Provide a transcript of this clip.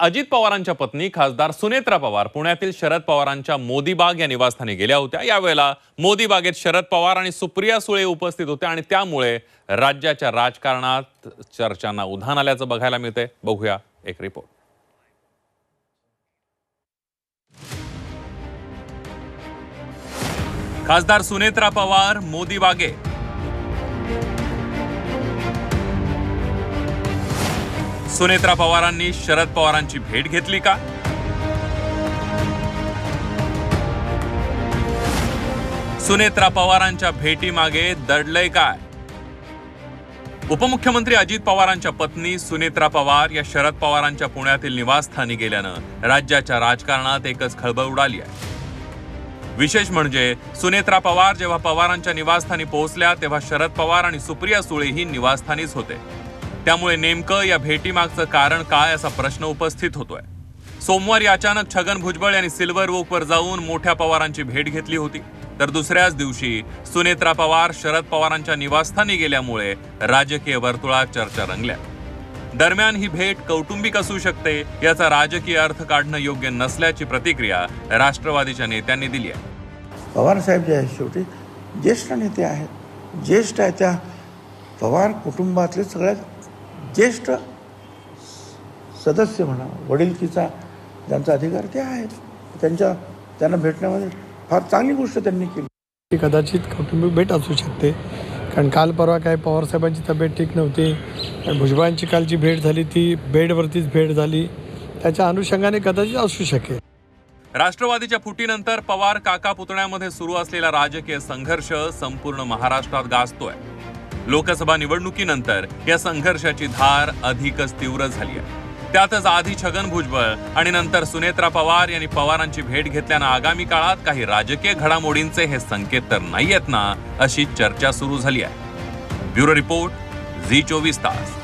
अजित पवारांच्या पत्नी खासदार सुनेत्रा पवार पुण्यातील शरद पवारांच्या मोदीबाग या निवासस्थानी गेल्या होत्या. यावेळेला मोदीबागेत शरद पवार आणि सुप्रिया सुळे उपस्थित होते आणि त्यामुळे राज्याच्या राजकारणात चर्चांना उधाण आल्याचं बघायला मिळतंय. बघूया एक रिपोर्ट खासदार सुनेत्रा पवार मोदीबागे सुनेत्रा पवारांनी शरद पवारांची भेट घेतली का? सुनेत्रा पवारांच्या भेटीमागे दडलंय काय? उपमुख्यमंत्री अजित पवारांच्या पत्नी सुनेत्रा पवार या शरद पवारांच्या पुण्यातील निवासस्थानी गेल्यानं राज्याच्या राजकारणात एकच खळबळ उडाली आहे. विशेष म्हणजे सुनेत्रा पवार जेव्हा पवारांच्या निवासस्थानी पोहोचल्या तेव्हा शरद पवार आणि सुप्रिया सुळेही निवासस्थानीच होते. त्यामुळे नेमकं या भेटीमागचं कारण काय असा प्रश्न उपस्थित होतोय. सोमवारी अचानक छगन भुजबळ यांनी सिल्वर वोकवर जाऊन मोठ्या पवारांची भेट घेतली होती. तर दुसऱ्याच दिवशी सुनेत्रा पवार शरद पवारांच्या निवासस्थानी गेल्यामुळे राजकीय वर्तुळात चर्चा रंगल्या. दरम्यान ही भेट कौटुंबिक असू शकते याचा राजकीय अर्थ काढणं योग्य नसल्याची प्रतिक्रिया राष्ट्रवादीच्या नेत्यांनी दिली आहे. पवारसाहेब जे आहेत शेवटी ज्येष्ठ नेते आहेत. ज्येष्ठ आहे त्या पवार कुटुंबातले सगळ्यात ज्येष्ठ सदस्य म्हणा वडीलकीचा ज्यांचा अधिकार ते आहेत. त्यांच्या त्यांना भेटण्यामध्ये फार चांगली गोष्ट त्यांनी केली. ती कदाचित कौटुंबिक भेट असू शकते. कारण काल परवा काय पवारसाहेबांची तब्येत ठीक नव्हती. आणि भुजबळांची कालची भेट झाली ती बेडवरतीच भेट झाली. त्याच्या अनुषंगाने कदाचित असू शकेल. राष्ट्रवादीच्या फुटीनंतर पवार काका पुतण्यामध्ये सुरू असलेला राजकीय संघर्ष संपूर्ण महाराष्ट्रात गाजतोय. लोकसभा निवडणुकीनंतर या संघर्षाची धार अधिकच तीव्र झाली आहे. त्यातच आधी छगन भुजबळ आणि नंतर सुनेत्रा पवार यांनी पवारांची भेट घेतल्यानं आगामी काळात काही राजकीय घडामोडींचे हे संकेत तर नाहीयेत ना अशी चर्चा सुरू झाली आहे. ब्युरो रिपोर्ट झी चोवीस तास.